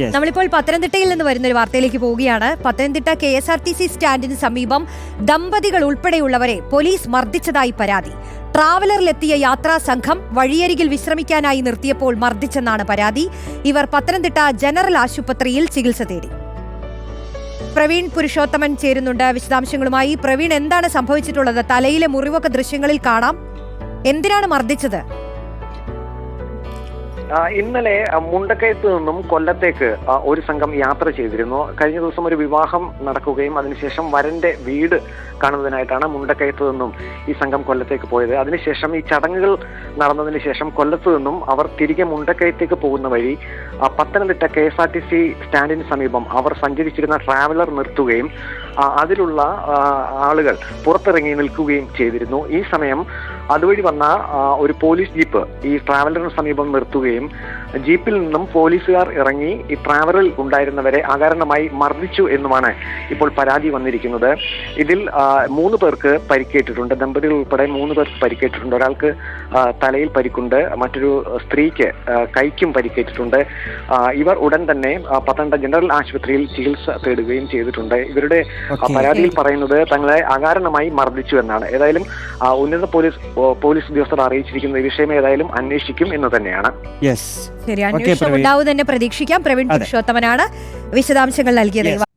നമ്മളിപ്പോൾ പത്തനംതിട്ടയിൽ നിന്ന് വരുന്ന ഒരു വാർത്തയിലേക്ക് പോവുകയാണ്. Pathanamthitta K S R T C സ്റ്റാൻഡിന് സമീപം ദമ്പതികൾ ഉൾപ്പെടെയുള്ളവരെ പോലീസ് മർദ്ദിച്ചതായി പരാതി. ട്രാവലറിലെത്തിയ യാത്രാ സംഘം വഴിയരികിൽ വിശ്രമിക്കാനായി നിർത്തിയപ്പോൾ മർദ്ദിച്ചെന്നാണ് പരാതി. ഇവർ പത്തനംതിട്ട ജനറൽ ആശുപത്രിയിൽ ചികിത്സ തേടി. പ്രവീൺ പുരുഷോത്തമൻ ചേരുന്നുണ്ട്. വിശദാംശങ്ങളുമായി പ്രവീൺ എന്താണ് സംഭവിച്ചിട്ടുള്ളത്? തലയിലെ മുറിവൊക്കെ ദൃശ്യങ്ങളിൽ കാണാം. എന്തിനാണ് മർദ്ദിച്ചത്? ഇന്നലെ മുണ്ടക്കയത്ത് നിന്നും കൊല്ലത്തേക്ക് ഒരു സംഘം യാത്ര ചെയ്തിരുന്നു. കഴിഞ്ഞ ദിവസം ഒരു വിവാഹം നടക്കുകയും അതിനുശേഷം വരന്റെ വീട് കാണുന്നതിനായിട്ടാണ് മുണ്ടക്കയത്ത് നിന്നും ഈ സംഘം കൊല്ലത്തേക്ക് പോയത്. അതിനുശേഷം ഈ ചടങ്ങുകൾ നടന്നതിന് ശേഷം കൊല്ലത്തു നിന്നും അവർ തിരികെ മുണ്ടക്കയത്തേക്ക് പോകുന്ന വഴി Pathanamthitta K S R T C സ്റ്റാൻഡിന് സമീപം അവർ സഞ്ചരിച്ചിരുന്ന ട്രാവലർ നിർത്തുകയും അതിലുള്ള ആളുകൾ പുറത്തിറങ്ങി നിൽക്കുകയും ചെയ്തിരുന്നു. ഈ സമയം അതുവഴി വന്ന ഒരു പോലീസ് ജീപ്പ് ഈ ട്രാവലറിന് സമീപം നിർത്തുകയും ജീപ്പിൽ നിന്നും പോലീസുകാർ ഇറങ്ങി ഈ ട്രാവലറിൽ ഉണ്ടായിരുന്നവരെ അകാരണമായി മർദ്ദിച്ചു എന്നുമാണ് ഇപ്പോൾ പരാതി വന്നിരിക്കുന്നത്. ഇതിൽ മൂന്ന് പേർക്ക് പരിക്കേറ്റിട്ടുണ്ട്. ദമ്പതികൾ ഉൾപ്പെടെ മൂന്ന് പേർക്ക് പരിക്കേറ്റിട്ടുണ്ട്. ഒരാൾക്ക് തലയിൽ പരിക്കുണ്ട്. മറ്റൊരു സ്ത്രീക്ക് കൈക്കും പരിക്കേറ്റിട്ടുണ്ട്. ഇവർ ഉടൻ തന്നെ പത്തനംതിട്ട ജനറൽ ആശുപത്രിയിൽ ചികിത്സ തേടുകയും ചെയ്തിട്ടുണ്ട്. ഇവരുടെ പരാതിയിൽ പറയുന്നത് തങ്ങളെ അകാരണമായി മർദ്ദിച്ചു എന്നാണ്. ഏതായാലും ഉന്നത പോലീസ് പോലീസ് ഉദ്യോഗസ്ഥർ അറിയിച്ചിരിക്കുന്ന ഈ വിഷയം ഏതായാലും അന്വേഷിക്കും എന്ന് തന്നെയാണ്. യെസ് ശരി അന്വേഷണം. ഉണ്ടാവും തന്നെ പ്രതീക്ഷിക്കാം. പ്രവീൺ പുരുഷോത്തമനാണ് വിശദാംശങ്ങൾ നൽകിയത്.